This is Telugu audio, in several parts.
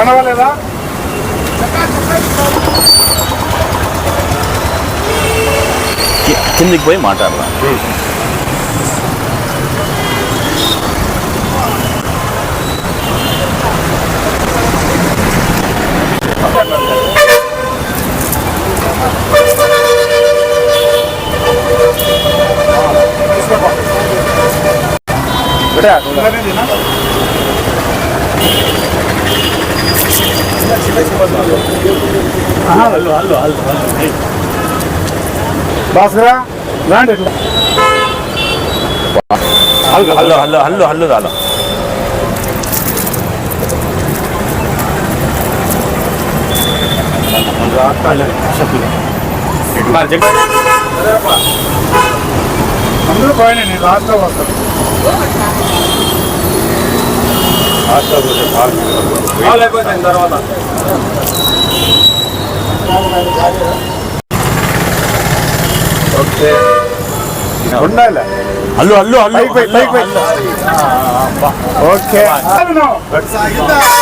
కనవలేదా కిందికి పోయి మాట్లాడదాం. భాస్కరా రాండి. హల్లు హల్లు హల్లు హల్లు హల్లు రాలో. అందరూ పోయినా నేను లాస్ట్లో వస్తాను. తర్వాత. ఓకే ఉండాలి. పోయి, పైకి పోయి. ఓకే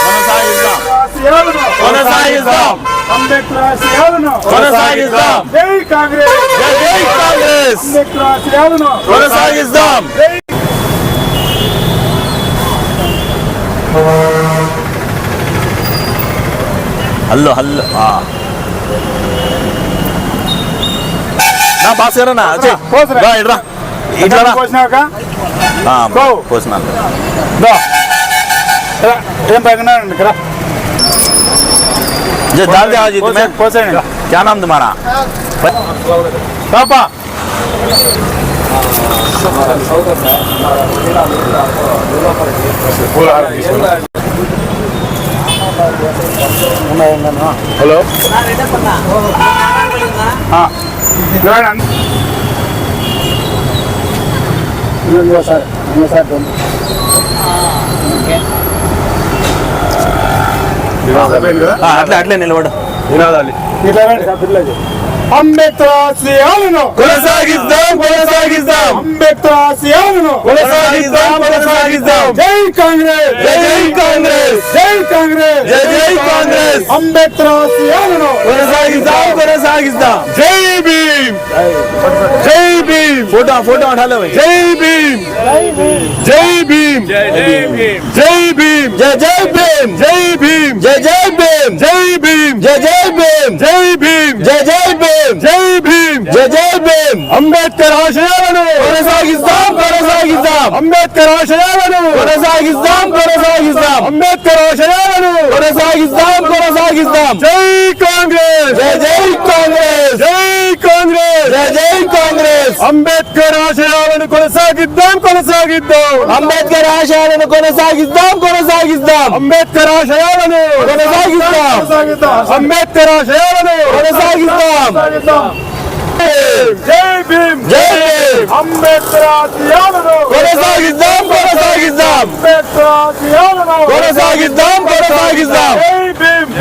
కొనసాగిద్దాం. కొనసాగిద్దాం. కొనసాగిద్దాం. జై కాంగ్రెస్. జై కాంగ్రెస్. హల్లు హల్లు ఆ. నా భాస్కర్ అన్న వచ్చి. పోతురా. రా, ఇట్రా ఇట్లా రా. పోసినాక ఆ, గో. పోసినాను దా. రా. ఏం పైన ఇక్కడ जे डाल दे आज పోసేయండి, इसमें పోసేయండి क्या नाम तुम्हारा పాపా హలో. ఇంకోసారి ఇంకోసారి ఆ, అట్లే అట్లే నిలబడు. వినాదాలి ఇట్లా రండి సభ్యులకి అంబేద్కర్ ఆశయాలను కొనసాగిద్దాం కొనసాగిద్దాం. అంబేద్కర్ ఆశయాలను కొనసాగిద్దాం కొనసాగిద్దాం. జై కాంగ్రెస్. జై కాంగ్రెస్. జై కాంగ్రెస్. జై జై కాంగ్రెస్. అంబేద్కర్ ఆశయాలను కొనసాగిద్దాం కొనసాగిద్దాం. జై భీమ్. జై భీమ్. ఫోటో ఫోటో ఉఠాలో జై భీమ్ జై భీమ్ జై భీమ్ జై భీమ్ జై జై భీమ్ జై భీమ్ జై జై భీమ్ జై భీమ్ జై జై భీమ్ జై భీమ్ జై జై భీమ్ జై భీమ్ జై జై భీమ్ అంబేద్కర్ ఆశయాలను కొనసాగిస్తాం కొనసాగిస్తాం అంబేద్కర్ ఆశయాలను కొనసాగిస్తాం కొనసాగిస్తాం అంబేద్కర్ ఆశయాలను కొనసాగిస్తాం కొనసాగిస్తాం జై కాంగ్రెస్ జై జై కాంగ్రెస్ జై అంబేద్కర్ ఆశయాలను కొనసాగిద్దాం కొనసాగిద్దాం అంబేద్కర్ ఆశయాలను కొనసాగిద్దాం కొనసాగిద్దాం అంబేద్కర్ ఆశయాలను కొనసాగిద్దాం. కొనసాగిద్దాం అంబేద్కర్ ఆశయాలను కొనసాగిద్దాం. జై భీమ్ జై భీమ్. అంబేద్కర్ ఆశయాలను కొనసాగిద్దాం కొనసాగిద్దాం అంబేద్కర్ ఆశయాలను కొనసాగిద్దాం కొనసాగిద్దాం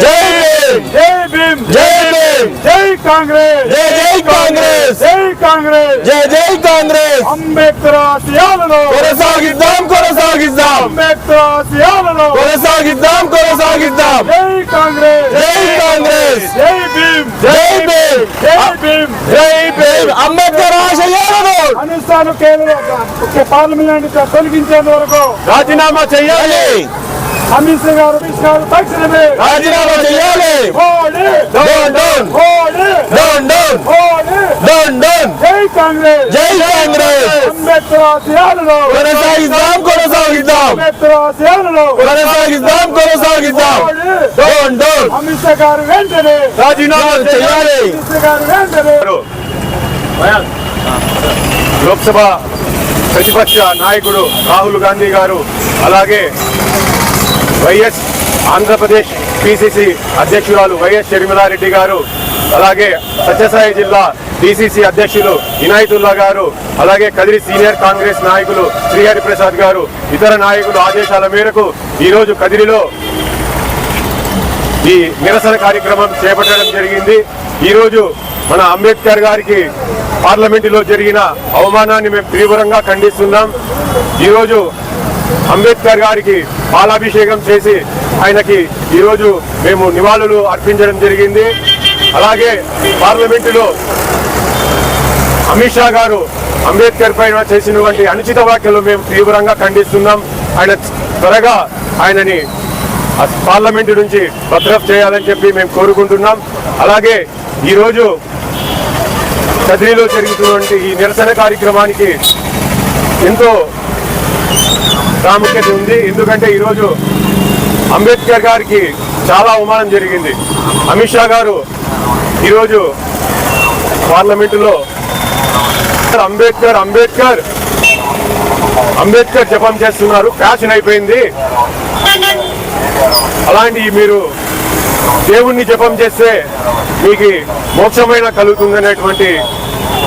జై భీమ్! జై భీమ్! జై భీమ్! జై కాంగ్రెస్! జై జై కాంగ్రెస్! జై కాంగ్రెస్! జై జై కాంగ్రెస్! అంబేద్కర్ ఆశయాలను కొనసాగిద్దాం కొనసాగిద్దాం! అంబేద్కర్ ఆశయాలను కొనసాగిద్దాం కొనసాగిద్దాం! జై కాంగ్రెస్! జై కాంగ్రెస్! జై భీమ్! జై భీమ్! జై భీమ్! జై భీమ్! అంబేద్కర్ ఆశయాలను అనుష్ఠాన కేంద్ర పార్లమెంట్ తొలగించేంత వరకు రాజీనామా చేయాలి! అమిత్ షా గారు అమిత్ షా గారు తక్షణమే రాజీనామా చేయాలి. మోడీ డోన్ డోన్. మోడీ డోన్ డోన్. మోడీ డోన్ డోన్. జై కాంగ్రెస్. జై కాంగ్రెస్. అంబేద్కర్ ఆశయాలను కొనసాగిద్దాం కొనసాగిద్దాం. అంబేద్కర్ ఆశయాలను కొనసాగిద్దాం కొనసాగిద్దాం. డోన్ డోన్. అమిత్ షా గారు వెంటనే. రాజీనామా చేయాలి. అమిత్ షా గారు వెంటనే. లోక్సభ ప్రతిపక్ష నాయకుడు రాహుల్ గాంధీ గారు అలాగే వైఎస్ ఆంధ్రప్రదేశ్ పిసిసి అధ్యక్షురాలు వైఎస్ షర్మిలారెడ్డి గారు అలాగే సత్యసాయి జిల్లా డిసిసి అధ్యక్షులు ఇనాయతుల్లా గారు అలాగే కదిరి సీనియర్ కాంగ్రెస్ నాయకులు శ్రీహరి ప్రసాద్ గారు ఇతర నాయకులు ఆదేశాల మేరకు ఈరోజు కదిరిలో ఈ నిరసన కార్యక్రమం చేపట్టడం జరిగింది. ఈరోజు మన అంబేద్కర్ గారికి పార్లమెంటులో జరిగిన అవమానాన్ని మేము తీవ్రంగా ఖండిస్తున్నాం. ఈరోజు అంబేద్కర్ గారికి పాలాభిషేకం చేసి ఆయనకి ఈరోజు మేము నివాళులు అర్పించడం జరిగింది. అలాగే పార్లమెంటులో అమిత్ షా గారు అంబేద్కర్ పైన చేసినటువంటి అనుచిత వ్యాఖ్యలు మేము తీవ్రంగా ఖండిస్తున్నాం. ఆయన త్వరగా ఆయనని పార్లమెంటు నుంచి భద్రఫ్ చేయాలని చెప్పి మేము కోరుకుంటున్నాం. అలాగే ఈరోజు కదిరిలో జరుగుతున్నటువంటి ఈ నిరసన కార్యక్రమానికి ఎంతో ప్రాముఖ్యత ఉంది. ఎందుకంటే ఈరోజు అంబేద్కర్ గారికి చాలా అవమానం జరిగింది. అమిత్ షా గారు ఈరోజు పార్లమెంటులో అంబేద్కర్ అంబేద్కర్ అంబేద్కర్ జపం చేస్తున్నారు. ఫ్యాషన్ అయిపోయింది. అలాంటి మీరు దేవుణ్ణి జపం చేస్తే మీకు మోక్షమైన కలుగుతుందనేటువంటి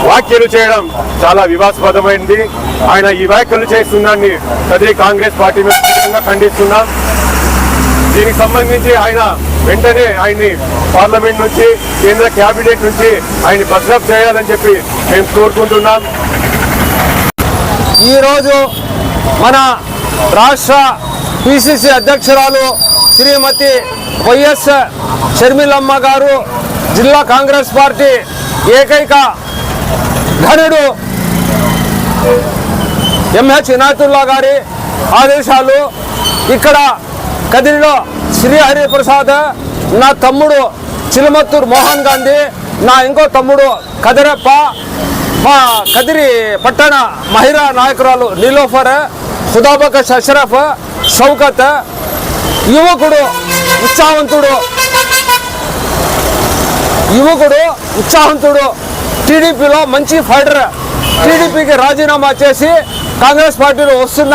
వ్యాఖ్యలు చేయడం చాలా వివాదాస్పదమైంది. ఆయన ఈ వ్యాఖ్యలు చేస్తున్నాన్ని కదిరి కాంగ్రెస్ పార్టీ మీద ఖండిస్తున్నాం. దీనికి సంబంధించి ఆయన వెంటనే ఆయన్ని పార్లమెంట్ నుంచి కేంద్ర కేబినెట్ నుంచి ఆయన భద్రప్ చేయాలని చెప్పి మేము కోరుకుంటున్నాం. ఈరోజు మన రాష్ట్ర పిసిసి అధ్యక్షురాలు శ్రీమతి వైఎస్ షర్మిలమ్మ గారు జిల్లా కాంగ్రెస్ పార్టీ ఏకైక ఘనుడు ఎంహెచ్ ఇనాతుల్లా గారి ఆదేశాలు ఇక్కడ కదిరిలో శ్రీహరి ప్రసాద్ నా తమ్ముడు చిలమత్తూరు మోహన్ గాంధీ నా ఇంకో తమ్ముడు కదిరప్ప మా కదిరి పట్టణ మహిళా నాయకురాలు నీలోఫర్ హుదాబకష్ అష్రఫ్ షౌకత్ యువకుడు ఉత్సాహవంతుడు యువకుడు ఉత్సాహవంతుడు టీడీపీలో మంచి ఫైటర్ టీడీపీకి రాజీనామా చేసి కాంగ్రెస్ పార్టీలో వస్తున్న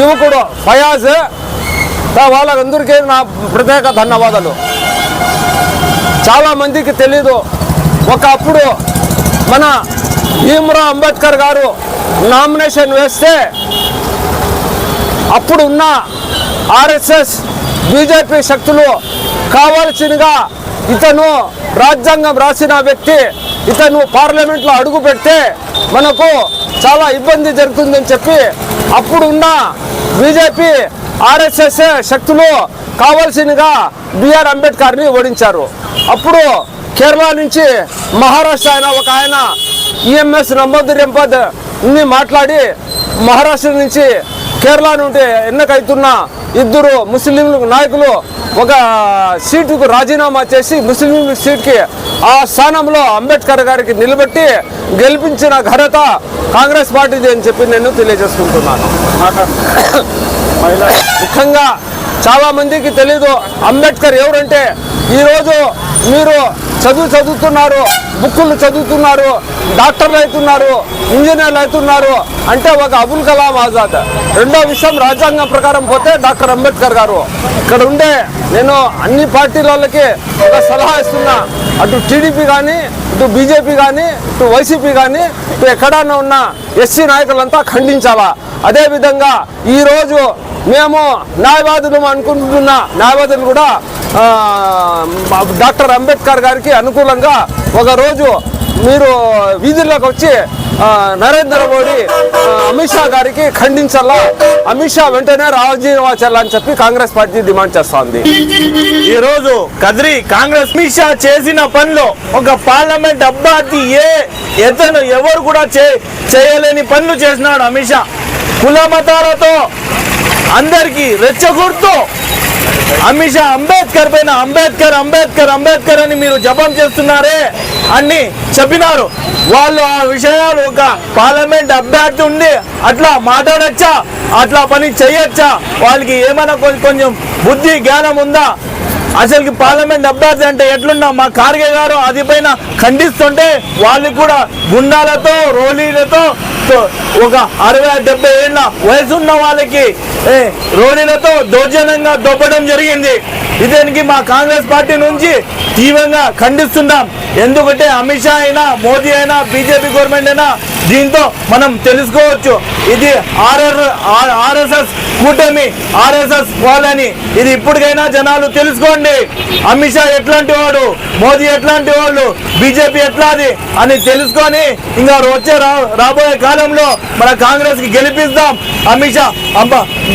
యువకుడు ఫయాజ్. వాళ్ళందరికీ నా ప్రత్యేక ధన్యవాదాలు. చాలా మందికి తెలీదు ఒకప్పుడు మన భీమరావు అంబేద్కర్ గారు నామినేషన్ వేస్తే అప్పుడు ఉన్న ఆర్ఎస్ఎస్ బీజేపీ శక్తులు కావాల్సినగా ఇతను రాజ్యాంగం రాసిన వ్యక్తి ఇతను పార్లమెంట్లో అడుగు పెడితే మనకు చాలా ఇబ్బంది జరుగుతుందని చెప్పి అప్పుడు ఉన్న బీజేపీ ఆర్ఎస్ఎస్ శక్తులు కావాల్సినగా బిఆర్ అంబేద్కర్ని ఓడించారు. అప్పుడు కేరళ నుంచి మహారాష్ట్ర ఆయన ఒక ఆయన ఈఎంఎస్ నమోదు రెంపద్ మాట్లాడి మహారాష్ట్ర నుంచి కేరళ నుండి ఎన్నికైతున్న ఇద్దరు ముస్లిం నాయకులు ఒక సీటుకు రాజీనామా చేసి ముస్లిం సీట్కి ఆ స్థానంలో అంబేద్కర్ గారికి నిలబెట్టి గెలిపించిన ఘనత కాంగ్రెస్ పార్టీది అని చెప్పి నేను తెలియజేసుకుంటున్నాను ముఖ్యంగా చాలామందికి తెలీదు అంబేద్కర్ ఎవరంటే ఈరోజు మీరు చదువు చదువుతున్నారు బుక్కులు చదువుతున్నారు డాక్టర్లు అవుతున్నారు ఇంజనీర్లు అవుతున్నారు అంటే ఒక అబుల్ కలాం ఆజాద్. రెండో విషయం రాజ్యాంగం ప్రకారం పోతే డాక్టర్ అంబేద్కర్ గారు. ఇక్కడ ఉండే నేను అన్ని పార్టీల వాళ్ళకి ఒక సలహా ఇస్తున్నా. అటు టీడీపీ కానీ ఇటు బీజేపీ కానీ ఇటు వైసీపీ కానీ ఇటు ఎక్కడన్నా ఉన్న ఎస్సీ నాయకులంతా ఖండించాలా? అదేవిధంగా ఈరోజు మేము న్యాయవాదులు అనుకుంటున్న న్యాయవాదులు కూడా డాక్టర్ అంబేద్కర్ గారికి అనుకూలంగా ఒక రోజు మీరు వీధుల్లోకి వచ్చి నరేంద్ర మోడీ అమిత్ షా గారికి ఖండించాలా అమిత్ షా వెంటనే రాజీనామా అని చెప్పి కాంగ్రెస్ పార్టీ డిమాండ్ చేస్తోంది. ఈ రోజు కదిరి కాంగ్రెస్ అమిత్ షా చేసిన పనులు ఒక పార్లమెంట్ అభ్యర్థి ఏ ఎతను ఎవరు కూడా చే చేయలేని పనులు చేసినాడు అమిత్ షా. కుల మతాలతో అందరికీ రెచ్చగొడుతూ అమిత్ షా అంబేద్కర్ పైన అంబేద్కర్ అంబేద్కర్ అంబేద్కర్ అని మీరు జపం చేస్తున్నారే అని చెప్పినారు. వాళ్ళు ఆ విషయాలు ఒక పార్లమెంట్ అభ్యర్థి ఉండి అట్లా మాట్లాడచ్చా? అట్లా పని చేయొచ్చా వాళ్ళకి ఏమైనా కొంచెం కొంచెం బుద్ధి జ్ఞానం ఉందా? అసలుకి పార్లమెంట్ అభ్యర్థి అంటే ఎట్లున్నా మా ఖార్గే గారు అది పైన ఖండిస్తుంటే వాళ్ళు కూడా గుండాలతో రోలీలతో ఒక అరవై డెబ్బై ఏళ్ళ వయసు ఉన్న వాళ్ళకి ఏ, దౌర్జన్యంగా దొబ్బడం జరిగింది. ఇతనికి మా కాంగ్రెస్ పార్టీ నుంచి తీవ్రంగా ఖండిస్తున్నాం. ఎందుకంటే అమిత్ షా అయినా మోదీ అయినా బీజేపీ గవర్నమెంట్ అయినా దీంతో మనం తెలుసుకోవచ్చు. ఇది ఆర్ఆర్ ఆర్ఎస్ఎస్ కూటమి ఆర్ఎస్ఎస్ వాళ్ళని. ఇది ఇప్పటికైనా జనాలు తెలుసుకోండి. అమిత్ షా ఎట్లాంటి వాడు? మోదీ ఎట్లాంటి వాళ్ళు బీజేపీ ఎట్లాది? అని తెలుసుకొని ఇంకా వచ్చే రా రాబోయే కాలంలో మన కాంగ్రెస్కి గెలిపిస్తాం. అమిత్ షా అంబ-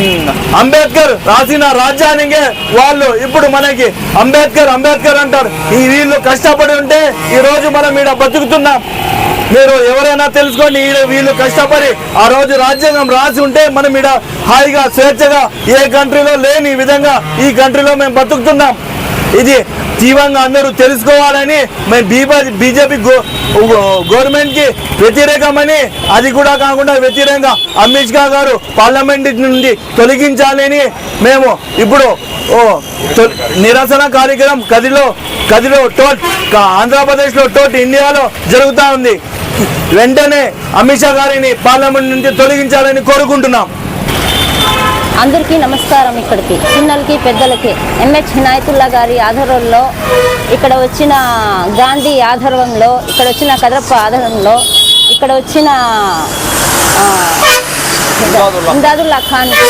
అంబేద్కర్ రాసిన రాజ్యానికే వాళ్ళు ఇప్పుడు మనకి అంబేద్కర్ అంబేద్కర్ అంటారు. ఈ వీళ్ళు కష్టపడి ఉంటే ఈ రోజు మనం ఈడ బతుకుతున్నాం. మీరు ఎవరైనా తెలుసుకొని వీళ్ళు కష్టపడి ఆ రోజు రాజ్యాంగం రాసి ఉంటే మనం ఈడ హాయిగా స్వేచ్ఛగా ఏ కంట్రీలో లేని విధంగా ఈ కంట్రీలో మేము బతుకుతున్నాం. ఇది తీవ్రంగా అందరూ తెలుసుకోవాలని మేము బీబా బీజేపీ గవర్నమెంట్కి వ్యతిరేకమని అది కూడా కాకుండా వ్యతిరేకంగా అమిత్ షా గారు పార్లమెంట్ నుండి తొలగించాలని మేము ఇప్పుడు ఓ నిరసన కార్యక్రమం కదిలో కదిలో టోట్ ఆంధ్రప్రదేశ్లో టోట్ ఇండియాలో జరుగుతూ ఉంది. వెంటనే అమిత్ షా గారిని పార్లమెంట్ నుండి తొలగించాలని కోరుకుంటున్నాం. అందరికీ నమస్కారం ఇక్కడికి. చిన్నలకి పెద్దలకి. ఎంహెచ్ హినాయతుల్లా గారి ఆధ్వర్యంలో ఇక్కడ వచ్చిన గాంధీ ఆధ్వర్యంలో ఇక్కడ వచ్చిన కదరప్ప ఆధ్వర్యంలో ఇక్కడ వచ్చిన ఇందాదుల్లా ఖాన్కి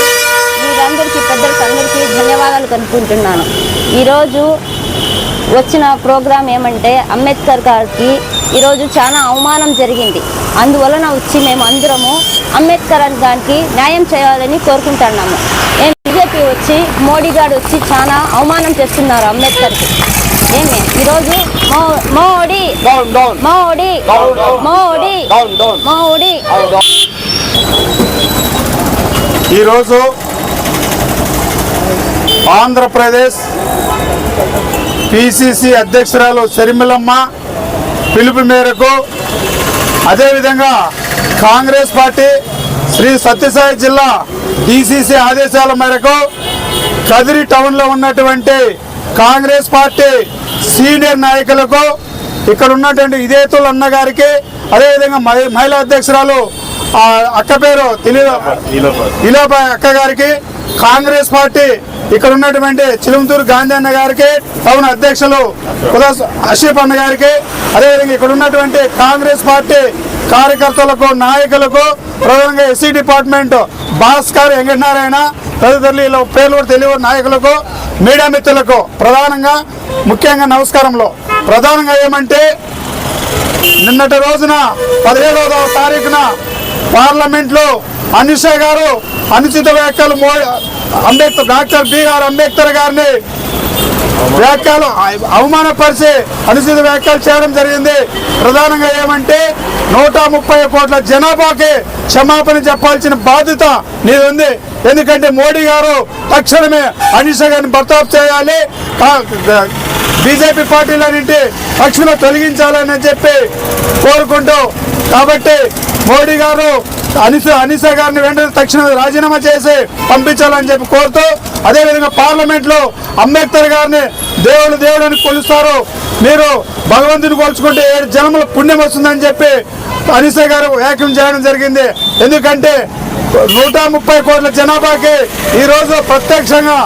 మీరందరికీ పెద్దలకి అందరికీ ధన్యవాదాలు కనుక్కుంటున్నాను. ఈరోజు వచ్చిన ప్రోగ్రాం ఏమంటే అంబేద్కర్ గారికి ఈరోజు చాలా అవమానం జరిగింది. అందువలన వచ్చి మేము అందరము అంబేద్కర్ గారికి న్యాయం చేయాలని కోరుకుంటున్నాము. ఏం బీజేపీ వచ్చి మోడీ గారు వచ్చి చాలా అవమానం చేస్తున్నారు అంబేద్కర్కి. ఏమి? ఈరోజు మోడీ మోడీ మోడీ మోడీ. ఈరోజు ఆంధ్రప్రదేశ్ పిసిసి అధ్యక్షురాలు షర్మిలమ్మ పిలుపు మేరకు అదేవిధంగా కాంగ్రెస్ పార్టీ శ్రీ సత్యసాయి జిల్లా డిసిసి ఆదేశాల మేరకు కదిరి టౌన్లో ఉన్నటువంటి కాంగ్రెస్ పార్టీ సీనియర్ నాయకులకు ఇక్కడ ఉన్నటువంటి ఇదేతుల అన్న గారికి అదేవిధంగా మహి- మహిళా అధ్యక్షురాలు అక్క పేరు తెలియదు ఇలాబాయ్ అక్క గారికి కాంగ్రెస్ పార్టీ ఇక్కడ ఉన్నటువంటి చిలుమతూరు గాంధీ అన్న గారికి టౌన్ అధ్యక్షులు ఉదాస్ అషీఫ్ అన్న గారికి అదేవిధంగా ఇక్కడ ఉన్నటువంటి కాంగ్రెస్ పార్టీ కార్యకర్తలకు నాయకులకు ప్రధానంగా ఎస్సీ డిపార్ట్మెంట్ భాస్కర్ వెంకటనారాయణ తదితరులు ఇలా పేర్లు కూడా తెలియని నాయకులకు మీడియా మిత్రులకు ప్రధానంగా ముఖ్యంగా నమస్కారంలో. ప్రధానంగా ఏమంటే నిన్నటి రోజున పదిహేడవ తారీఖున పార్లమెంట్లో అమిత్ షా గారు అనుచిత వ్యాఖ్యలు మో- అంబేద్కర్ డాక్టర్ బిఆర్ అంబేద్కర్ గారిని వ్యాఖ్యలు అవమానపరిచే అవమానపరిచి అనుచిత వ్యాఖ్యలు చేయడం జరిగింది. ప్రధానంగా ఏమంటే నూట ముప్పై కోట్ల జనాభాకి క్షమాపణ చెప్పాల్సిన బాధ్యత నీది ఉంది ఎందుకంటే మోడీ గారు తక్షణమే అనిష గారిని బర్తాప్ చేయాలి. బీజేపీ పార్టీలన్నింటి తక్షణం తొలగించాలని చెప్పి కోరుకుంటూ. కాబట్టి మోడీ గారు అనిస అనిస గారిని వెంటనే తక్షణం రాజీనామా చేసి పంపించాలని చెప్పి కోరుతూ అదేవిధంగా పార్లమెంట్లో అంబేద్కర్ గారిని దేవుడు దేవుడు అని కొలుస్తారు. మీరు భగవంతుని కొలుచుకుంటే ఏడు జన్మల పుణ్యం వస్తుందని చెప్పి అనిస గారు వ్యాఖ్యం చేయడం జరిగింది. ఎందుకంటే నూట ముప్పై కోట్ల జనాభాకి ఈరోజు ప్రత్యక్షంగా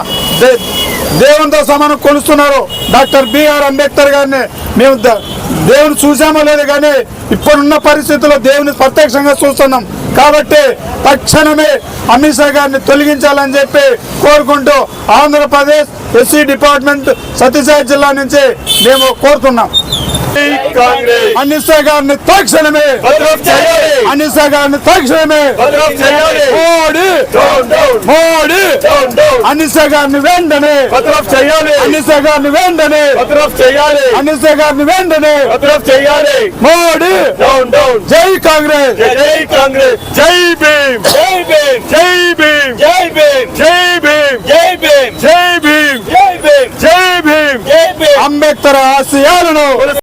దేవునితో సమానం కొలుస్తున్నారు. డాక్టర్ బిఆర్ అంబేద్కర్ గారిని మేము దేవుని చూసామో లేదు కానీ ఇప్పుడున్న పరిస్థితుల్లో దేవుని ప్రత్యక్షంగా చూస్తున్నాం. కాబట్టి తక్షణమే అమిత్ షా గారిని తొలగించాలని చెప్పి కోరుకుంటూ ఆంధ్రప్రదేశ్ ఎస్సీ డిపార్ట్మెంట్ సత్యసాయి జిల్లా నుంచి మేము కోరుతున్నాం. అమిత్ షా గారిని తక్షణమే షా గారిని తక్షణమే మోడీ మోడీ షా గారిని వెంటనే చేయాలి షా గారిని వెంటనే చేయాలి షా గారిని వెంటనే చేయాలి మోడీ జై కాంగ్రెస్ జై కాంగ్రెస్ జై భీమ్ జై భీమ్ జై భీమ్ జై భీమ్ జై భీమ్ జై భీమ్ జై భీమ్ జై భీమ్ జై భీమ్ అంబేద్కర్ ఆశయాలను